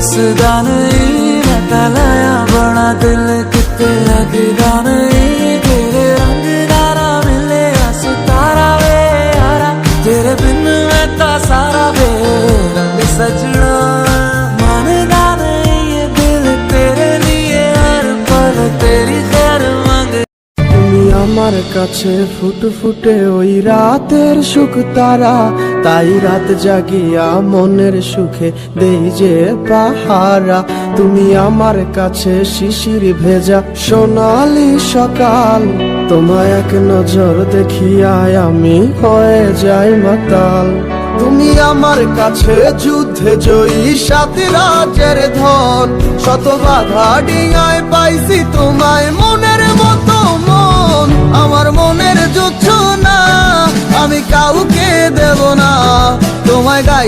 ਦੱਸਦਾ ਨਹੀਂ, ਮੈਂ ਤਾਂ ਲਾਇਆ ਬਣਾ ਦਿਲ ਕਿਤੇ ਲੱਗਦਾ ਨਹੀਂ। ਤੇਰੇ ਰੰਗ ਦਾ ਨਾ ਮਿਲਿਆ, ਸਿਤਾਰਾ ਵੇ ਯਾਰਾ ਤੇਰੇ ਬਿਨ ਮੈਂ ਤਾਂ ਸਾਰਾ ਵੇ ਰੰਗ ਸਜਣਾ। ਮੰਨਦਾ ਨਹੀਂ ਇਹ ਦਿਲ ਤੇਰੇ ਲਈ ਹਰ ਪਲ ਤੇਰੀ ਖੈਰ ਮੰਗ। তুমি আমার কাছে ফুট ফুটে ওই রাতের সুখ তারা তাই রাত জাগিয়া মনের সুখে দেই যে পাহারা। তুমি আমার কাছে শিশির ভেজা। সোনালি সকাল, তোমায় এক নজর দেখিয়ায় আমি হয়ে যাই মাতাল। তুমি আমার কাছে যুদ্ধে জয়ী সাত রাজের ধন। শত বাধা ডিঙায় পাইছি তোমায় মনের মতো মন। আমার মনের যুদ্ধ না, আমি কাউকে দেব না। তোমায় গাই